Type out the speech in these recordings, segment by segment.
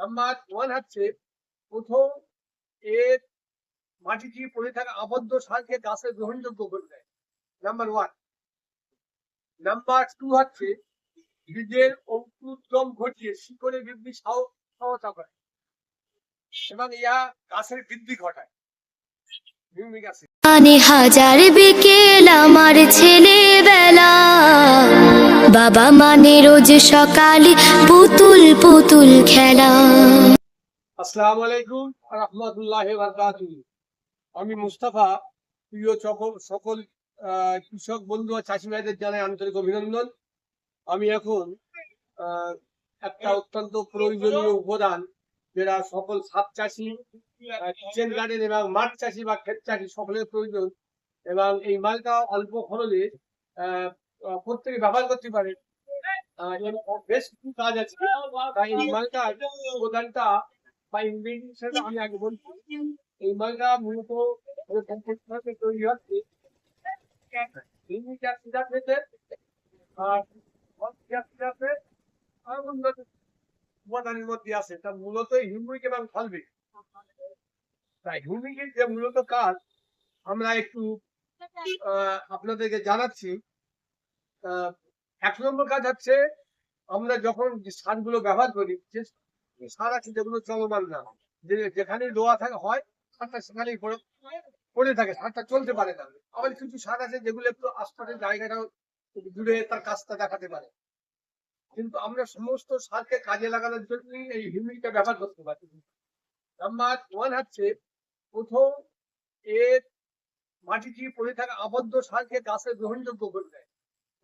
Number one হচ্ছে, প্রথম এর মাটিটি পড়ে থাকা আবদ্ধ সারকে গাছে গ্রহণযোগ্য করে দেয়। নাম্বার ওয়ান নাম্বার টু হচ্ছে, বীজের ঘটিয়ে শিকড়ে বৃদ্ধি সাহ- সহায়তা করে এবং ইহা গাছের বৃদ্ধি ঘটায়। মানে হাজার বিকেল আমার ছেলেবেলা বাবা মানে রোজ সকালে পুতুল পুতুল খেলা। আসসালামু আলাইকুম রহমতুল্লাহ বারকাতুহু। আমি মুস্তাফা, প্রিয় সকল সকল কৃষক বন্ধু আর চাষি ভাইদের জানাই আন্তরিক অভিনন্দন। আমি এখন একটা অত্যন্ত প্রয়োজনীয় উপাদান যেটা সকল সাত চাষি কিচেন গার্ডেন এবং মাঠ চাষি বা ক্ষেত চাষি সকলের প্রয়োজন এবং এই মালটা অল্প খরচে প্রত্যেকে ব্যবহার করতে পারে। বেশ কিছু কাজ আছে। তাই এই মালটা বা আমি আগে বলছি। এই মালটা মূলত তৈরি হচ্ছে। আর আর উপাদানের মধ্যে আছে। তা মূলত হিউমিক এবং ফলবিক তাই হিউমিকের যে মূলত কাজ, আমরা একটু আপনাদেরকে জানাচ্ছি। এক নম্বর কাজ হচ্ছে আমরা যখন যে সারগুলো ব্যবহার করি, যে সার আছে যেগুলো চলমান না। যেখানে লোহা থাকে হয় সারটা সেখানেই পড়ে থাকে সারটা চলতে পারে না। আবার কিছু সার আছে যেগুলো একটু আশপাশের জায়গাটা জুড়ে তার কাজটা দেখাতে পারে। কিন্তু আমরা সমস্ত সারকে কাজে লাগানোর জন্য এই হিউমিকটা ব্যবহার করতে পারি। নাম্বার ওয়ান হচ্ছে প্রথম এর মাটিটি পড়ে থাকা আবদ্ধ সারকে গাছে গ্রহণযোগ্য করে দেয়।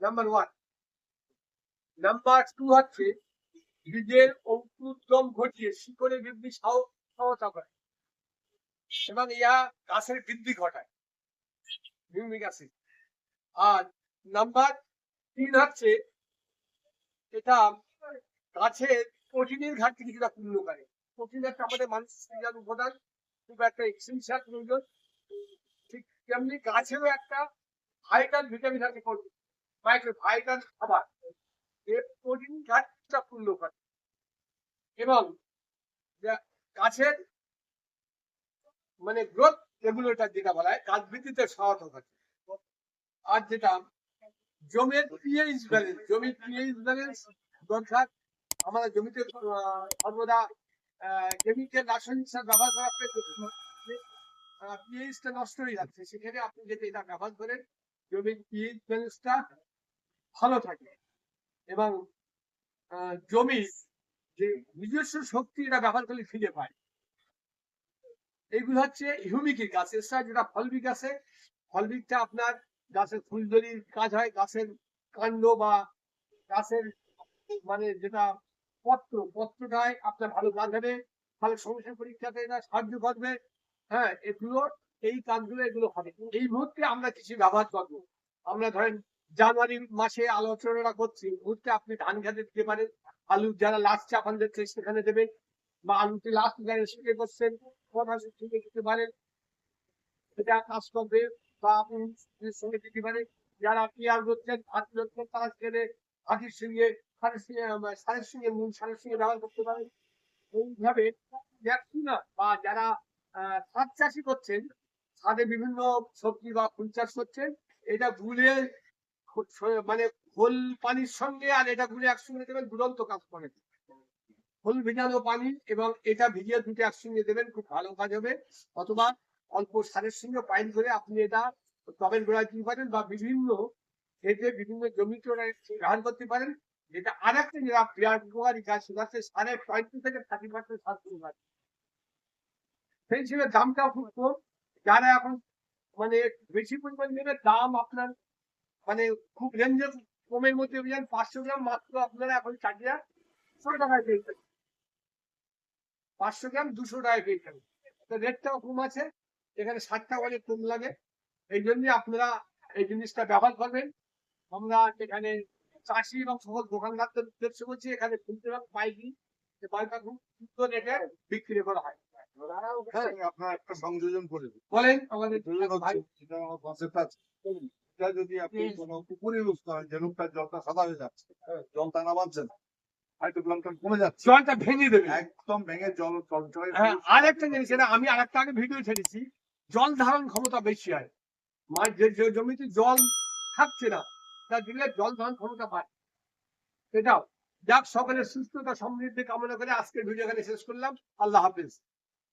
নাম্বার ওয়ান নাম্বার টু হচ্ছে বীজের অঙ্কুরোদ্গম ঘটিয়ে শিকড়ে বৃদ্ধি সাহ- সহায়তা করে। এবং ইহা গাছের বৃদ্ধি ঘটায়। Humic acid. আর নাম্বার তিন হচ্ছে এটা গাছের প্রোটিনের ঘাটতি কিছুটা পূর্ণ করে। প্রোটিন একটা আমাদের মানুষের উপাদান, খুব একটা এক্সেন্সিয়াল প্রয়োজন। ঠিক তেমনি গাছেরও একটা ভাইটাল ভিটামিন আছে মাইক্রো পূর্ণ করে এবং মানে গ্রোথ রেগুলেটর যেটা বলা হয়, গাছ বৃদ্ধিতে সহায়তা করে। আর যেটা জমির পিএইচ ব্যালেন্স জমির পিএইচ ব্যালেন্স দরকার, আমাদের জমিতে সর্বদা কেমিক্যাল রাসায়নিক সার ব্যবহার করার পিএইচটা নষ্ট হয়ে যাচ্ছে সেখানে আপনি যদি এটা ব্যবহার করেন, জমির পিএইচ ব্যালেন্সটা ভালো থাকে। এবং জমি, যে নিজস্ব শক্তি এটা ব্যবহার করলে ফিরে পায়। এইগুলো হচ্ছে হিউমিকের গাছ। এছাড়া যেটা ফলবিক আছে, ফলবিকটা আপনার গাছের ফুলজলির কাজ হয়, গাছের কাণ্ড বা গাছের মানে যেটা পত্র পত্রটায় আপনার ভালো কাজ হবে, ভালো সমস্যা পরীক্ষাতে এটা সাহায্য করবে। হ্যাঁ এগুলো, এই কাজগুলো, এগুলো হবে। এই মুহূর্তে আমরা কিছু ব্যবহার করব। আমরা ধরেন জানুয়ারি মাসে আলোচনা করছি মুহূর্তে আপনি ধান খেতে দিতে পারেন আলু যারা লাস্ট চাপান দিচ্ছে সেখানে দেবেন বা আলুতে লাস্ট স্প্রে করছেন দিতে পারেন কাজ করবে বা আপনি সঙ্গে দিতে পারেন যারা তারা সেখানে সঙ্গে আহ, সারের সঙ্গে নুন সারের সঙ্গে ব্যবহার করতে পারেন। এইভাবে বা যারা শাক চাষি করছেন ছাদে বিভিন্ন সবজি বা ফুল চাষ করছেন এটা ছ- মানে খোল পানির সঙ্গে আর এটা গুলে একসঙ্গে দেবেন দুরন্ত কাজ করে। খোল ভিজানো পানি এবং এটা ভিজিয়ে দুটো একসঙ্গে দেবেন, খুব ভালো কাজ হবে। অথবা অল্প সারের সঙ্গে পাইল করে আপনি এটা টবের গোড়ায় দিতে পারেন বা বিভিন্ন ক্ষেত্রে বিভিন্ন জমিতে ব্যবহার করতে পারেন। যেটা আর একটা যেটা বিরাট উপকারী কাজ, সেটা হচ্ছে সারের টোয়েন্টি থেকে থার্টি পার্সেন্ট সার উপকার সেই হিসেবে দামটাও খুব কম। যারা এখন মানে বেশি পরিমাণ নেবে, দাম আপনার মানে খুব রেঞ্জের কমের মধ্যে বুঝলেন পাঁচশো গ্রাম মাত্র আপনারা এখন চাকরিয়া দুশো টাকায় পেয়ে যাবেন। পাঁচশো গ্রাম দুশো টাকায় পেয়ে যাবেন। তো রেটটাও কম আছে এখানে ষাটটা অনেক কম লাগে। এই জন্য আপনারা এই জিনিসটা ব্যবহার করবেন। আমরা এখানে চাষি এবং সকল দোকানদারদের উদ্দেশ্য করছি এখানে খুলতে এবং পাইকি। যে খুব সুন্দর রেটে বিক্রি করা হয়। হ্যাঁ, আপনার একটা সংযোজন করে বলেন আমাদের ভাই আমার concept আছে। এটা যদি আপনি। কোনো পুকুরে ইউজ করেন যে লোকটার জলটা সাদা হয়ে যাচ্ছে জলটা না কমে যাচ্ছে। জলটা ভেঙে দেবে। একদম ভেঙে জল চলচলে হ্যাঁ আর একটা জিনিস এটা আমি আর একটা আগে ভিডিও ছেড়েছি জল ধারণ ক্ষমতা বেশি হয়। মাছ যে জমিতে জল থাকছে না তা দিলে জল ধারণ ক্ষমতা পায় এটাও যাক সকলের সুস্থতা সমৃদ্ধি কামনা করে আজকের ভিডিও এখানে শেষ করলাম। আল্লাহ হাফিজ।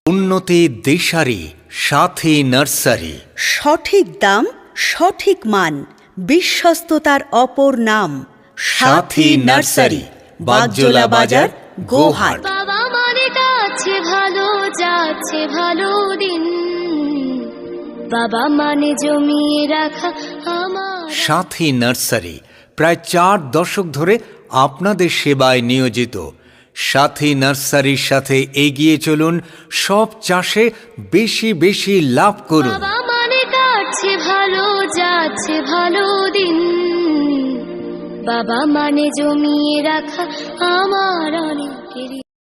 উন্নতি দেশারি সাথী নার্সারি। সঠিক দাম সঠিক মান বিশ্বস্ততার অপর নাম সাথী নার্সারি বাগজোলা বাজার গোহাট। বাবা মানে যাচ্ছে ভালো যাচ্ছে ভালো দিন। বাবা মানে জমিয়ে রাখা আমার। সাথী নার্সারি প্রায় চার দশক ধরে আপনাদের সেবায় নিয়োজিত। সাথী নার্সারির সাথে এগিয়ে চলুন সব চাষে বেশি বেশি লাভ করুন। বাবা মানে কাটছে ভালো যাচ্ছে ভালো দিন। বাবা মানে জমিয়ে রাখা আমার অনেক